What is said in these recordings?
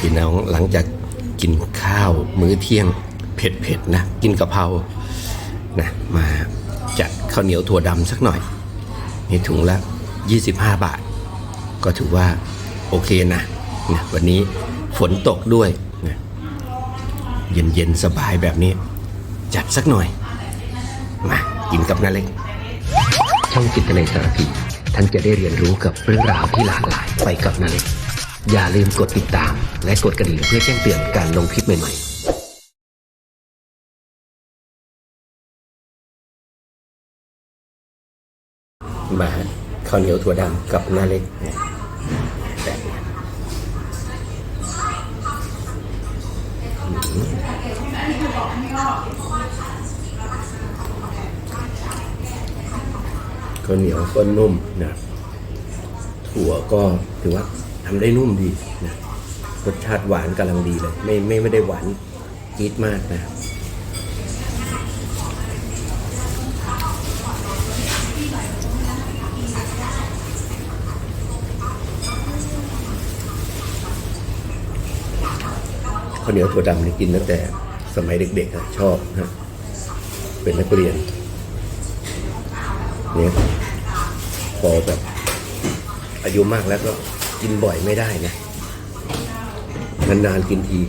พี่น้องหลังจากกินข้าวมื้อเที่ยงเผ็ดๆนะ กินกะเพรานะมาจัดข้าวเหนียวถั่วดำสักหน่อยนี่ถุงละ 25 บาท ก็ถือว่าโอเคนะนะวันนี้ฝนตกด้วยนะเย็นๆสบายแบบนี้ จัดสักหน่อย มากินกับนาเล็ก ช่องจิตในสารพีท่านจะได้เรียนรู้กับเรื่องราวที่หลากหลายไปกับนาเล็ก อย่าลืมกดติดตาม และกดกระดิ่งเพื่อแจ้งเตือนการลงคลิปใหม่ๆมาข้าวเหนียวถั่วดำกับนาเล็กเนี่ยแบบนี้ข้าวเหนียวก็นุ่มนะถั่วก็ถือว่า ทำได้นุ่มดีนะรสชาติหวานกำลังดีเลย ไม่ไม่ไม่ได้หวานจี๊ดมากนะข้าวเหนียวถั่วดำนี่กินตั้งแต่สมัยเด็กๆอะชอบนะเป็นนักเรียนเนี่ยพอแบบอายุมากแล้วก็ กินบ่อยไม่ได้นะนานๆกินที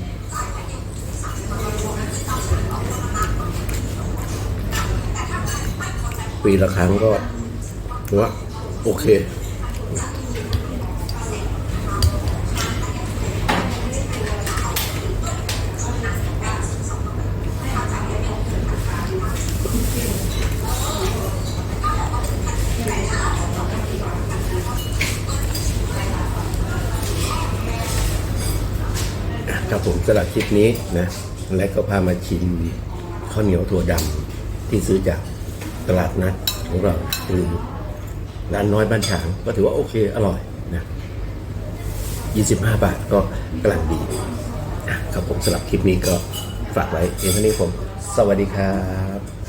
ปีละครั้งก็ถือว่าโอเค ครับผมสำหรับคลิปนี้นะและก็พามาชิมข้าวเหนียวถั่วดำที่ซื้อจากตลาดนัดของเราหรือร้านน้อยบ้านฉางก็ถือว่าโอเคอร่อยนะ25 บาทก็กำลังดีนะครับผมสำหรับคลิปนี้ก็ฝากไว้เองเท่านี้ผม สวัสดีครับ